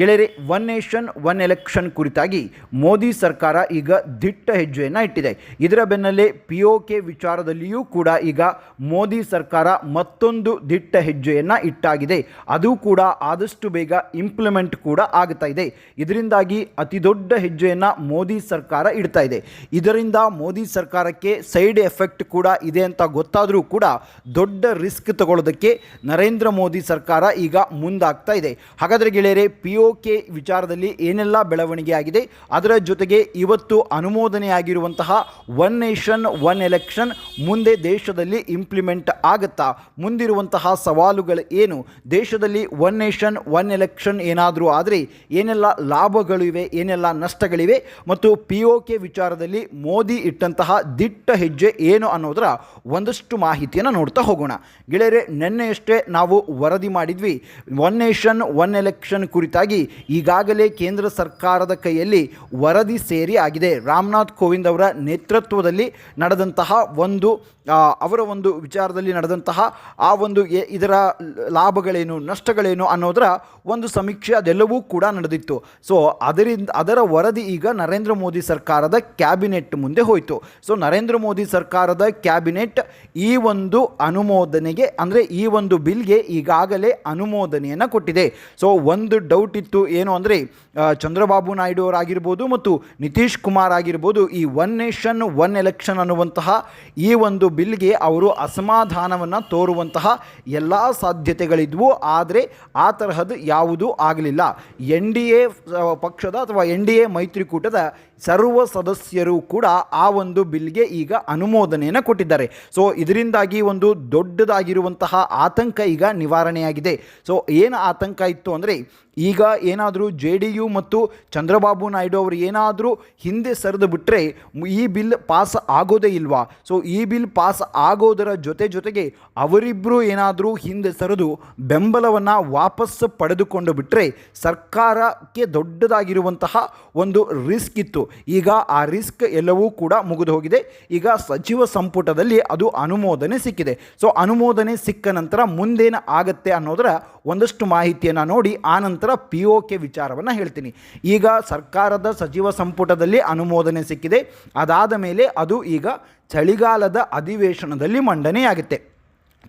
ಗೆಳೆಯರೆ one nation one election ಕುರಿತಾಗಿ ಮೋದಿ ಸರ್ಕಾರ ಈಗ ದಿಟ್ಟ ಹೆಜ್ಜೆಯನ್ನು ಇಟ್ಟಿದೆ. ಇದರ ಬೆನ್ನಲ್ಲೇ ಪಿ ಒ ಕೆ ವಿಚಾರದಲ್ಲಿಯೂ ಕೂಡ ಈಗ ಮೋದಿ ಸರ್ಕಾರ ಮತ್ತೊಂದು ದಿಟ್ಟ ಹೆಜ್ಜೆಯನ್ನು ಇಟ್ಟಾಗಿದೆ. ಅದು ಕೂಡ ಆದಷ್ಟು ಬೇಗ ಇಂಪ್ಲಿಮೆಂಟ್ ಕೂಡ ಆಗ್ತಾ ಇದೆ. ಇದರಿಂದಾಗಿ ಅತಿ ದೊಡ್ಡ ಹೆಜ್ಜೆಯನ್ನು ಮೋದಿ ಸರ್ಕಾರ ಇಡ್ತಾ ಇದೆ. ಇದರಿಂದ ಮೋದಿ ಸರ್ಕಾರಕ್ಕೆ ಸೈಡ್ ಎಫೆಕ್ಟ್ ಕೂಡ ಇದೆ ಅಂತ ಗೊತ್ತಾದರೂ ಕೂಡ ದೊಡ್ಡ ರಿಸ್ಕ್ ತಗೊಳ್ಳೋದಕ್ಕೆ ನರೇಂದ್ರ ಮೋದಿ ಸರ್ಕಾರ ಈಗ ಮುಂದಾಗ್ತಾ ಇದೆ. ಹಾಗಾದರೆ ಗೆಳೆಯರೆ ಪಿ ಒ ಕೆ ವಿಚಾರದಲ್ಲಿ ಏನೆಲ್ಲ ಬೆಳವಣಿಗೆ ಆಗಿದೆ ಅದರ ಜೊತೆಗೆ ಇವತ್ತು ಅನುಮೋದನೆಯಾಗಿರುವಂತಹ ಒನ್ ನೇಷನ್, ಒನ್ ಎಲೆಕ್ಷನ್ ಮುಂದೆ ದೇಶದಲ್ಲಿ ಇಂಪ್ಲಿಮೆಂಟ್ ಆಗುತ್ತಾ? ಮುಂದಿರುವಂತಹ ಸವಾಲುಗಳು ಏನು? ದೇಶದಲ್ಲಿ ಒನ್ ನೇಷನ್, ಒನ್ ಎಲೆಕ್ಷನ್ ಏನಾದರೂ ಆದರೆ ಏನೆಲ್ಲ ಲಾಭಗಳಿವೆ ಏನೆಲ್ಲ ನಷ್ಟಗಳಿವೆ? ಮತ್ತು ಪಿ ಒ ಕೆ ವಿಚಾರದಲ್ಲಿ ಮೋದಿ ಇಟ್ಟಂತಹ ದಿಟ್ಟ ಹೆಜ್ಜೆ ಏನು ಅನ್ನೋದರ ಒಂದಷ್ಟು ಮಾಹಿತಿಯನ್ನು ನೋಡ್ತಾ ಹೋಗೋಣ. ಗೆಳೆಯರೆ, ನಿನ್ನೆಯಷ್ಟೇ ನಾವು ವರದಿ ಮಾಡಿದ್ವಿ. ಒನ್ ನೇಷನ್, ಒನ್ ಎಲೆಕ್ಷನ್ ಕುರಿತಾಗಿ ಈಗಾಗಲೇ ಕೇಂದ್ರ ಸರ್ಕಾರದ ಕೈಯಲ್ಲಿ ವರದಿ ಸೇರಿ ಆಗಿದೆ. ರಾಮನಾಥ್ ಕೋವಿಂದ್ ಅವರ ನೇತೃತ್ವದಲ್ಲಿ ನಡೆದಂತಹ ಒಂದು ಅವರ ಒಂದು ವಿಚಾರದಲ್ಲಿ ನಡೆದಂತಹ ಆ ಒಂದು ಇದರ ಲಾಭಗಳೇನು, ನಷ್ಟಗಳೇನು ಅನ್ನೋದರ ಒಂದು ಸಮೀಕ್ಷೆ ಅದೆಲ್ಲವೂ ಕೂಡ ನಡೆದಿತ್ತು. ಸೊ, ಅದರಿಂದ, ಅದರ ವರದಿ ಈಗ ನರೇಂದ್ರ ಮೋದಿ ಸರ್ಕಾರದ ಕ್ಯಾಬಿನೆಟ್ ಮುಂದೆ ಹೋಯಿತು. ಸೊ, ನರೇಂದ್ರ ಮೋದಿ ಸರ್ಕಾರದ ಕ್ಯಾಬಿನೆಟ್ ಈ ಒಂದು ಅನುಮೋದನೆಗೆ, ಅಂದರೆ ಈ ಒಂದು ಬಿಲ್ಗೆ ಈಗಾಗಲೇ ಅನುಮೋದನೆಯನ್ನು ಕೊಟ್ಟಿದೆ. ಸೊ, ಒಂದು ಡೌಟ್ ಇತ್ತು ಏನು ಅಂದರೆ ಚಂದ್ರಬಾಬು ನಾಯ್ಡು ಅವರಾಗಿರ್ಬೋದು ಮತ್ತು ನಿತೀಶ್ ಕುಮಾರ್ ಆಗಿರ್ಬೋದು, ಈ ಒನ್ ನೇಷನ್ ಒನ್ ಎಲೆಕ್ಷನ್ ಅನ್ನುವಂತಹ ಈ ಒಂದು ಬಿಲ್ಗೆ ಅವರು ಅಸಮಾಧಾನವನ್ನು ತೋರುವಂತಹ ಎಲ್ಲ ಸಾಧ್ಯತೆಗಳಿದ್ವು. ಆದರೆ ಆ ತರಹದ್ದು ಯಾವುದೂ ಆಗಲಿಲ್ಲ. ಎನ್ ಡಿ ಎ ಪಕ್ಷದ ಅಥವಾ ಎನ್ ಡಿ ಎ ಮೈತ್ರಿಕೂಟದ ಸರ್ವ ಸದಸ್ಯರು ಕೂಡ ಆ ಒಂದು ಬಿಲ್ಗೆ ಈಗ ಅನುಮೋದನೆಯನ್ನು ಕೊಟ್ಟಿದ್ದಾರೆ. ಸೊ, ಇದರಿಂದಾಗಿ ಒಂದು ದೊಡ್ಡದಾಗಿರುವಂತಹ ಆತಂಕ ಈಗ ನಿವಾರಣೆಯಾಗಿದೆ. ಸೊ, ಏನು ಆತಂಕ ಇತ್ತು ಅಂದರೆ, ಈಗ ಏನಾದರೂ ಜೆ ಡಿ ಯು ಮತ್ತು ಚಂದ್ರಬಾಬು ನಾಯ್ಡು ಅವರು ಏನಾದರೂ ಹಿಂದೆ ಸರಿದು ಬಿಟ್ಟರೆ ಈ ಬಿಲ್ ಪಾಸ್ ಆಗೋದೇ ಇಲ್ವಾ? ಸೊ, ಈ ಬಿಲ್ ಪಾಸ್ ಆಗೋದರ ಜೊತೆ ಜೊತೆಗೆ ಅವರಿಬ್ಬರು ಏನಾದರೂ ಹಿಂದೆ ಸರಿದು ಬೆಂಬಲವನ್ನು ವಾಪಸ್ ಪಡೆದುಕೊಂಡು ಬಿಟ್ಟರೆ ಸರ್ಕಾರಕ್ಕೆ ದೊಡ್ಡದಾಗಿರುವಂತಹ ಒಂದು ರಿಸ್ಕ್ ಇತ್ತು. ಈಗ ಆ ರಿಸ್ಕ್ ಎಲ್ಲವೂ ಕೂಡ ಮುಗಿದು ಹೋಗಿದೆ. ಈಗ ಸಚಿವ ಸಂಪುಟದಲ್ಲಿ ಅದು ಅನುಮೋದನೆ ಸಿಕ್ಕಿದೆ. ಸೊ ಅನುಮೋದನೆ ಸಿಕ್ಕ ನಂತರ ಮುಂದೇನು ಆಗುತ್ತೆ ಅನ್ನೋದರ ಒಂದಷ್ಟು ಮಾಹಿತಿಯನ್ನು ನೋಡಿ ಆನಂತರ ನಂತರ ಪಿ ಒ ಕೆ ವಿಚಾರವನ್ನು ಹೇಳ್ತೀನಿ. ಈಗ ಸರ್ಕಾರದ ಸಚಿವ ಸಂಪುಟದಲ್ಲಿ ಅನುಮೋದನೆ ಸಿಕ್ಕಿದೆ. ಅದಾದ ಮೇಲೆ ಅದು ಈಗ ಚಳಿಗಾಲದ ಅಧಿವೇಶನದಲ್ಲಿ ಮಂಡನೆಯಾಗುತ್ತೆ.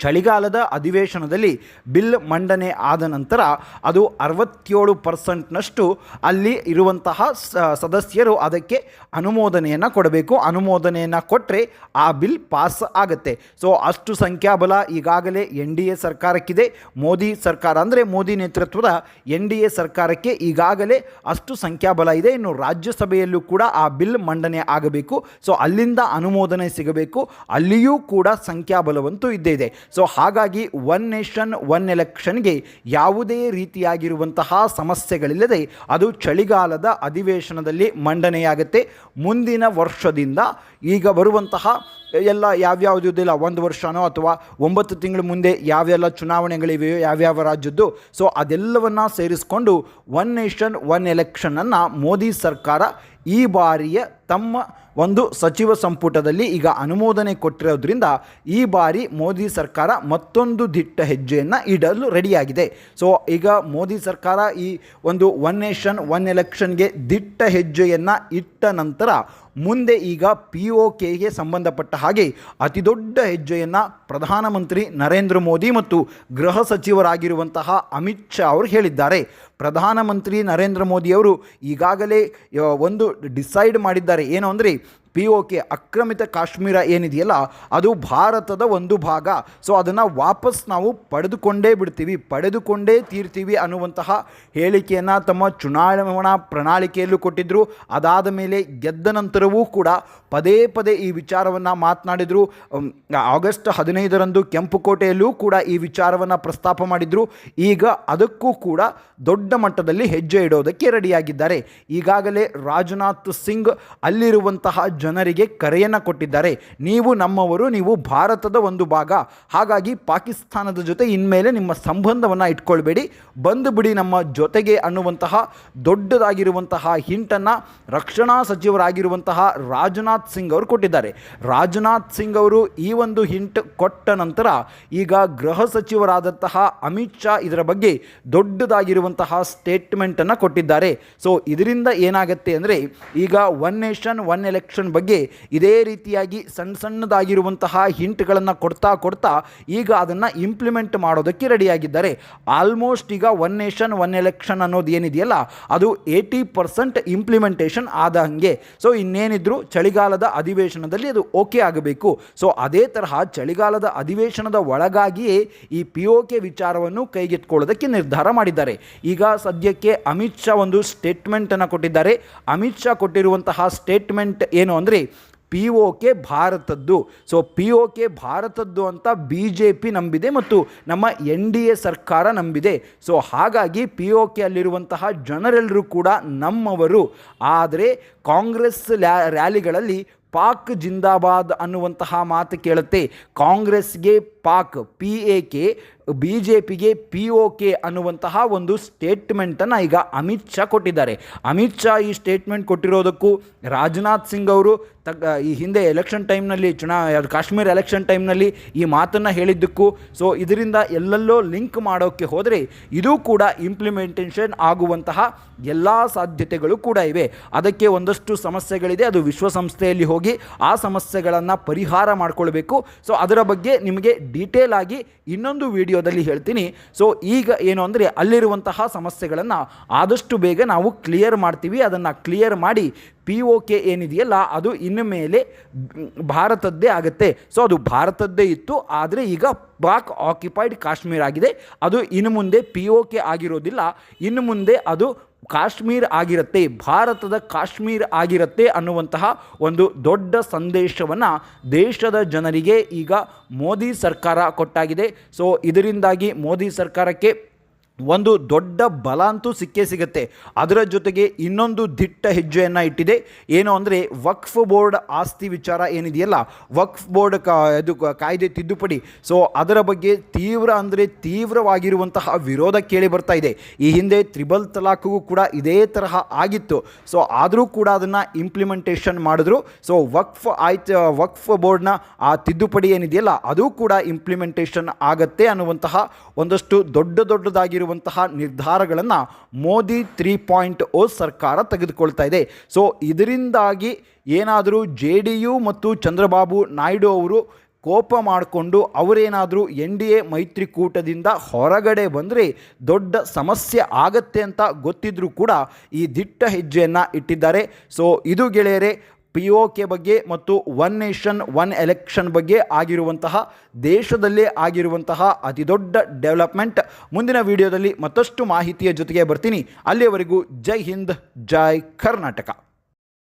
ಚಳಿಗಾಲದ ಅಧಿವೇಶನದಲ್ಲಿ ಬಿಲ್ ಮಂಡನೆ ಆದ ನಂತರ ಅದು ಅರವತ್ತೇಳು ಪರ್ಸೆಂಟ್ನಷ್ಟು ಅಲ್ಲಿ ಇರುವಂತಹ ಸದಸ್ಯರು ಅದಕ್ಕೆ ಅನುಮೋದನೆಯನ್ನು ಕೊಡಬೇಕು. ಅನುಮೋದನೆಯನ್ನು ಕೊಟ್ಟರೆ ಆ ಬಿಲ್ ಪಾಸ್ ಆಗುತ್ತೆ. ಸೊ, ಅಷ್ಟು ಸಂಖ್ಯಾಬಲ ಈಗಾಗಲೇ ಎನ್ ಡಿ ಎ ಸರ್ಕಾರಕ್ಕಿದೆ. ಮೋದಿ ಸರ್ಕಾರ ಅಂದರೆ ಮೋದಿ ನೇತೃತ್ವದ ಎನ್ ಡಿ ಎ ಸರ್ಕಾರಕ್ಕೆ ಈಗಾಗಲೇ ಅಷ್ಟು ಸಂಖ್ಯಾಬಲ ಇದೆ. ಇನ್ನು ರಾಜ್ಯಸಭೆಯಲ್ಲೂ ಕೂಡ ಆ ಬಿಲ್ ಮಂಡನೆ ಆಗಬೇಕು. ಸೊ, ಅಲ್ಲಿಂದ ಅನುಮೋದನೆ ಸಿಗಬೇಕು. ಅಲ್ಲಿಯೂ ಕೂಡ ಸಂಖ್ಯಾಬಲವಂತೂ ಇದ್ದೇ ಇದೆ. ಸೊ ಹಾಗಾಗಿ ಒನ್ ನೇಷನ್ ಒನ್ ಎಲೆಕ್ಷನ್ಗೆ ಯಾವುದೇ ರೀತಿಯಾಗಿರುವಂತಹ ಸಮಸ್ಯೆಗಳಿಲ್ಲದೆ ಅದು ಚಳಿಗಾಲದ ಅಧಿವೇಶನದಲ್ಲಿ ಮಂಡನೆಯಾಗುತ್ತೆ. ಮುಂದಿನ ವರ್ಷದಿಂದ ಈಗ ಬರುವಂತಹ ಎಲ್ಲ ಯಾವ್ಯಾವುದಿಲ್ಲ ಒಂದು ವರ್ಷನೋ ಅಥವಾ ಒಂಬತ್ತು ತಿಂಗಳ ಮುಂದೆ ಯಾವೆಲ್ಲ ಚುನಾವಣೆಗಳಿವೆಯೋ, ಯಾವ್ಯಾವ ರಾಜ್ಯದ್ದು. ಸೊ ಅದೆಲ್ಲವನ್ನು ಸೇರಿಸ್ಕೊಂಡು ಒನ್ ನೇಷನ್ ಒನ್ ಎಲೆಕ್ಷನನ್ನು ಮೋದಿ ಸರ್ಕಾರ ಈ ಬಾರಿಯ ತಮ್ಮ ಒಂದು ಸಚಿವ ಸಂಪುಟದಲ್ಲಿ ಈಗ ಅನುಮೋದನೆ ಕೊಟ್ಟಿರೋದ್ರಿಂದ ಈ ಬಾರಿ ಮೋದಿ ಸರ್ಕಾರ ಮತ್ತೊಂದು ದಿಟ್ಟ ಹೆಜ್ಜೆಯನ್ನು ಇಡಲು ರೆಡಿಯಾಗಿದೆ. ಸೊ ಈಗ ಮೋದಿ ಸರ್ಕಾರ ಈ ಒಂದು ಒನ್ ನೇಷನ್ ಒನ್ ಎಲೆಕ್ಷನ್ಗೆ ದಿಟ್ಟ ಹೆಜ್ಜೆಯನ್ನು ಇಟ್ಟ ನಂತರ ಮುಂದೆ ಈಗ ಪಿ ಒ ಕೆಗೆ ಸಂಬಂಧಪಟ್ಟ ಹಾಗೆ ಅತಿದೊಡ್ಡ ಹೆಜ್ಜೆಯನ್ನು ಪ್ರಧಾನಮಂತ್ರಿ ನರೇಂದ್ರ ಮೋದಿ ಮತ್ತು ಗೃಹ ಸಚಿವರಾಗಿರುವಂತಹ ಅಮಿತ್ ಶಾ ಅವರು ಹೇಳಿದ್ದಾರೆ. ಪ್ರಧಾನಮಂತ್ರಿ ನರೇಂದ್ರ ಮೋದಿಯವರು ಈಗಾಗಲೇ ಒಂದು ಡಿಸೈಡ್ ಮಾಡಿದ್ದಾರೆ. ಏನು ಅಂದರೆ ಪಿ ಒ ಕೆ ಅಕ್ರಮಿತ ಕಾಶ್ಮೀರ ಏನಿದೆಯಲ್ಲ, ಅದು ಭಾರತದ ಒಂದು ಭಾಗ. ಸೊ ಅದನ್ನು ವಾಪಸ್ ನಾವು ಪಡೆದುಕೊಂಡೇ ಬಿಡ್ತೀವಿ, ಪಡೆದುಕೊಂಡೇ ತೀರ್ತೀವಿ ಅನ್ನುವಂತಹ ಹೇಳಿಕೆಯನ್ನು ತಮ್ಮ ಚುನಾವಣಾ ಪ್ರಣಾಳಿಕೆಯಲ್ಲೂ ಕೊಟ್ಟಿದ್ದರು ಅದಾದ ಮೇಲೆ ಗೆದ್ದ ನಂತರವೂ ಕೂಡ ಪದೇ ಪದೇ ಈ ವಿಚಾರವನ್ನು ಮಾತನಾಡಿದರು. ಆಗಸ್ಟ್ ಹದಿನೈದರಂದು ಕೆಂಪುಕೋಟೆಯಲ್ಲೂ ಕೂಡ ಈ ವಿಚಾರವನ್ನು ಪ್ರಸ್ತಾಪ ಮಾಡಿದರು. ಈಗ ಅದಕ್ಕೂ ಕೂಡ ದೊಡ್ಡ ಮಟ್ಟದಲ್ಲಿ ಹೆಜ್ಜೆ ಇಡೋದಕ್ಕೆ ರೆಡಿಯಾಗಿದ್ದಾರೆ. ಈಗಾಗಲೇ ರಾಜನಾಥ್ ಸಿಂಗ್ ಅಲ್ಲಿರುವಂತಹ ಜನರಿಗೆ ಕರೆಯನ್ನು ಕೊಟ್ಟಿದ್ದಾರೆ. ನೀವು ನಮ್ಮವರು, ನೀವು ಭಾರತದ ಒಂದು ಭಾಗ. ಹಾಗಾಗಿ ಪಾಕಿಸ್ತಾನದ ಜೊತೆ ಇನ್ಮೇಲೆ ನಿಮ್ಮ ಸಂಬಂಧವನ್ನು ಇಟ್ಕೊಳ್ಬೇಡಿ. ಬಂದು ಬಿಡಿ ನಮ್ಮ ಜೊತೆಗೆ ಅನ್ನುವಂತಹ ದೊಡ್ಡದಾಗಿರುವಂತಹ ಹಿಂಟನ್ನು ರಕ್ಷಣಾ ಸಚಿವರಾಗಿರುವಂತಹ ರಾಜನಾಥ್ ಸಿಂಗ್ ಅವರು ಕೊಟ್ಟಿದ್ದಾರೆ. ರಾಜನಾಥ್ ಸಿಂಗ್ ಅವರು ಈ ಒಂದು ಹಿಂಟ್ ಕೊಟ್ಟ ನಂತರ ಈಗ ಗೃಹ ಸಚಿವರಾದಂತಹ ಅಮಿತ್ ಶಾ ಇದರ ಬಗ್ಗೆ ದೊಡ್ಡದಾಗಿರುವಂತಹ ಸ್ಟೇಟ್ಮೆಂಟನ್ನು ಕೊಟ್ಟಿದ್ದಾರೆ. ಸೊ ಇದರಿಂದ ಏನಾಗುತ್ತೆ ಅಂದರೆ ಈಗ ಒನ್ ನೇಷನ್ ಒನ್ ಎಲೆಕ್ಷನ್ ಬಗ್ಗೆ ಇದೇ ರೀತಿಯಾಗಿ ಸಣ್ಣ ಸಣ್ಣದಾಗಿರುವಂತಹ ಹಿಂಟ್ಗಳನ್ನು ಕೊಡ್ತಾ ಕೊಡ್ತಾ ಈಗ ಅದನ್ನು ಇಂಪ್ಲಿಮೆಂಟ್ ಮಾಡೋದಕ್ಕೆ ರೆಡಿಯಾಗಿದ್ದಾರೆ ಆಲ್ಮೋಸ್ಟ್ ಈಗ ಒನ್ ನೇಷನ್ ಒನ್ ಎಲೆಕ್ಷನ್ ಅನ್ನೋದು ಏನಿದೆಯಲ್ಲ, ಅದು ಏಯ್ಟಿ ಪರ್ಸೆಂಟ್ ಇಂಪ್ಲಿಮೆಂಟೇಷನ್ ಆದ ಹಾಗೆ. ಸೊ ಇನ್ನೇನಿದ್ರು ಚಳಿಗಾಲದ ಅಧಿವೇಶನದಲ್ಲಿ ಅದು ಓಕೆ ಆಗಬೇಕು. ಸೊ ಅದೇ ತರಹ ಚಳಿಗಾಲದ ಅಧಿವೇಶನದ ಒಳಗಾಗಿಯೇ ಈ ಪಿ ಒ ಕೆ ವಿಚಾರವನ್ನು ಕೈಗೆತ್ಕೊಳ್ಳೋದಕ್ಕೆ ನಿರ್ಧಾರ ಮಾಡಿದ್ದಾರೆ. ಈಗ ಸದ್ಯಕ್ಕೆ ಅಮಿತ್ ಶಾ ಒಂದು ಸ್ಟೇಟ್ಮೆಂಟನ್ನು ಕೊಟ್ಟಿದ್ದಾರೆ. ಅಮಿತ್ ಶಾ ಕೊಟ್ಟಿರುವಂತಹ ಸ್ಟೇಟ್ಮೆಂಟ್ ಏನು ಅಂದರೆ ಪಿ ಒ ಕೆ ಭಾರತದ್ದು. ಸೊ ಪಿ ಒ ಕೆ ಭಾರತದ್ದು ಅಂತ ಬಿ ಜೆ ಪಿ ನಂಬಿದೆ ಮತ್ತು ನಮ್ಮ ಎನ್ ಡಿ ಎ ಸರ್ಕಾರ ನಂಬಿದೆ. ಸೊ ಹಾಗಾಗಿ ಪಿ ಒ ಕೆ ಅಲ್ಲಿರುವಂತಹ ಜನರೆಲ್ಲರೂ ಕೂಡ ನಮ್ಮವರು. ಆದರೆ ಕಾಂಗ್ರೆಸ್ ಲ್ಯಾ, ರ್ಯಾಲಿಗಳಲ್ಲಿ ಪಾಕ್ ಜಿಂದಾಬಾದ್ ಅನ್ನುವಂತಹ ಮಾತು ಕೇಳುತ್ತೆ. ಕಾಂಗ್ರೆಸ್ಗೆ Pak P A K B J ಪಿಗೆ ಪಿ ಒ ಕೆ ಅನ್ನುವಂತಹ ಒಂದು ಸ್ಟೇಟ್ಮೆಂಟನ್ನು ಈಗ ಅಮಿತ್ ಶಾ ಕೊಟ್ಟಿದ್ದಾರೆ. ಅಮಿತ್ ಶಾ ಈ ಸ್ಟೇಟ್ಮೆಂಟ್ ಕೊಟ್ಟಿರೋದಕ್ಕೂ ರಾಜನಾಥ್ ಸಿಂಗ್ ಅವರು ತಗ್, ಈ ಹಿಂದೆ ಎಲೆಕ್ಷನ್ ಟೈಮ್ನಲ್ಲಿ ಚುನಾ, ಕಾಶ್ಮೀರ್ ಎಲೆಕ್ಷನ್ ಟೈಮ್ನಲ್ಲಿ ಈ ಮಾತನ್ನು ಹೇಳಿದ್ದಕ್ಕೂ ಸೊ ಇದರಿಂದ ಎಲ್ಲೆಲ್ಲೋ ಲಿಂಕ್ ಮಾಡೋಕ್ಕೆ ಹೋದರೆ ಇದು ಕೂಡ ಇಂಪ್ಲಿಮೆಂಟೇಷನ್ ಆಗುವಂತಹ ಎಲ್ಲ ಸಾಧ್ಯತೆಗಳು ಕೂಡ ಇವೆ. ಅದಕ್ಕೆ ಒಂದಷ್ಟು ಸಮಸ್ಯೆಗಳಿದೆ, ಅದು ವಿಶ್ವಸಂಸ್ಥೆಯಲ್ಲಿ ಹೋಗಿ ಆ ಸಮಸ್ಯೆಗಳನ್ನು ಪರಿಹಾರ ಮಾಡಿಕೊಳ್ಬೇಕು. ಸೊ ಅದರ ಬಗ್ಗೆ ನಿಮಗೆ ಡೀಟೇಲ್ ಆಗಿ ಇನ್ನೊಂದು ವಿಡಿಯೋದಲ್ಲಿ ಹೇಳ್ತೀನಿ. ಸೊ ಈಗ ಏನು ಅಂದರೆ ಅಲ್ಲಿರುವಂತಹ ಸಮಸ್ಯೆಗಳನ್ನು ಆದಷ್ಟು ಬೇಗ ನಾವು ಕ್ಲಿಯರ್ ಮಾಡ್ತೀವಿ. ಅದನ್ನು ಕ್ಲಿಯರ್ ಮಾಡಿ ಪಿ ಒ ಕೆ ಏನಿದೆಯಲ್ಲ, ಅದು ಇನ್ನು ಮೇಲೆ ಭಾರತದ್ದೇ ಆಗುತ್ತೆ. ಸೊ ಅದು ಭಾರತದ್ದೇ ಇತ್ತು. ಆದರೆ ಈಗ ಪಾಕ್ ಆಕ್ಯುಪೈಡ್ ಕಾಶ್ಮೀರ ಆಗಿದೆ. ಅದು ಇನ್ನು ಮುಂದೆ ಪಿ ಒ ಕೆ ಆಗಿರೋದಿಲ್ಲ. ಇನ್ನು ಮುಂದೆ ಅದು ಕಾಶ್ಮೀರ್ ಆಗಿರುತ್ತೆ, ಭಾರತದ ಕಾಶ್ಮೀರ್ ಆಗಿರುತ್ತೆ ಅನ್ನುವಂತಹ ಒಂದು ದೊಡ್ಡ ಸಂದೇಶವನ್ನು ದೇಶದ ಜನರಿಗೆ ಈಗ ಮೋದಿ ಸರ್ಕಾರ ಕೊಟ್ಟಾಗಿದೆ. ಸೊ ಇದರಿಂದಾಗಿ ಮೋದಿ ಸರ್ಕಾರಕ್ಕೆ ಒಂದು ದೊಡ್ಡ ಬಲ ಅಂತೂ ಸಿಕ್ಕೇ ಸಿಗುತ್ತೆ. ಅದರ ಜೊತೆಗೆ ಇನ್ನೊಂದು ದಿಟ್ಟ ಹೆಜ್ಜೆಯನ್ನು ಇಟ್ಟಿದೆ. ಏನು ಅಂದರೆ ವಕ್ಫ್ ಬೋರ್ಡ್ ಆಸ್ತಿ ವಿಚಾರ ಏನಿದೆಯಲ್ಲ, ವಕ್ಫ್ ಬೋರ್ಡ್ ಕಾ, ಇದು ಕಾಯ್ದೆ ತಿದ್ದುಪಡಿ. ಸೊ ಅದರ ಬಗ್ಗೆ ತೀವ್ರ ಅಂದರೆ ತೀವ್ರವಾಗಿರುವಂತಹ ವಿರೋಧ ಕೇಳಿ ಬರ್ತಾ ಇದೆ. ಈ ಹಿಂದೆ ತ್ರಿಬಲ್ ತಲಾಖಿಗೂ ಕೂಡ ಇದೇ ತರಹ ಆಗಿತ್ತು. ಸೊ ಆದರೂ ಕೂಡ ಅದನ್ನು ಇಂಪ್ಲಿಮೆಂಟೇಷನ್ ಮಾಡಿದ್ರು. ಸೊ ವಕ್ಫ್ ಆಯ್ತು, ವಕ್ಫ್ ಬೋರ್ಡ್ನ ಆ ತಿದ್ದುಪಡಿ ಏನಿದೆಯಲ್ಲ, ಅದು ಕೂಡ ಇಂಪ್ಲಿಮೆಂಟೇಷನ್ ಆಗತ್ತೆ ಅನ್ನುವಂತಹ ಒಂದಷ್ಟು ದೊಡ್ಡ ದೊಡ್ಡದಾಗಿರುವಂತಹ ನಿರ್ಧಾರಗಳನ್ನು ಮೋದಿ ತ್ರೀ ಪಾಯಿಂಟ್ ಓ ಸರ್ಕಾರ ತೆಗೆದುಕೊಳ್ತಾ ಇದೆ. ಸೊ ಇದರಿಂದಾಗಿ ಏನಾದರೂ ಜೆ ಡಿ ಯು ಮತ್ತು ಚಂದ್ರಬಾಬು ನಾಯ್ಡು ಅವರು ಕೋಪ ಮಾಡಿಕೊಂಡು ಅವರೇನಾದರೂ ಎನ್ ಡಿ ಎ ಮೈತ್ರಿಕೂಟದಿಂದ ಹೊರಗಡೆ ಬಂದರೆ ದೊಡ್ಡ ಸಮಸ್ಯೆ ಆಗತ್ತೆ ಅಂತ ಗೊತ್ತಿದ್ರೂ ಕೂಡ ಈ ದಿಟ್ಟ ಹೆಜ್ಜೆಯನ್ನು ಇಟ್ಟಿದ್ದಾರೆ. ಸೊ ಇದು ಗೆಳೆಯರೆ ಪಿ ಒ ಕೆ ಬಗ್ಗೆ ಮತ್ತು ಒನ್ ನೇಷನ್ ಒನ್ ಎಲೆಕ್ಷನ್ ಬಗ್ಗೆ ಆಗಿರುವಂತಹ, ದೇಶದಲ್ಲೇ ಆಗಿರುವಂತಹ ಅತಿ ದೊಡ್ಡ ಡೆವಲಪ್ಮೆಂಟ್ ಮುಂದಿನ ವಿಡಿಯೋದಲ್ಲಿ ಮತ್ತಷ್ಟು ಮಾಹಿತಿಯ ಜೊತೆಗೆ ಬರ್ತೀನಿ. ಅಲ್ಲಿಯವರೆಗೂ ಜೈ ಹಿಂದ್, ಜೈ ಕರ್ನಾಟಕ.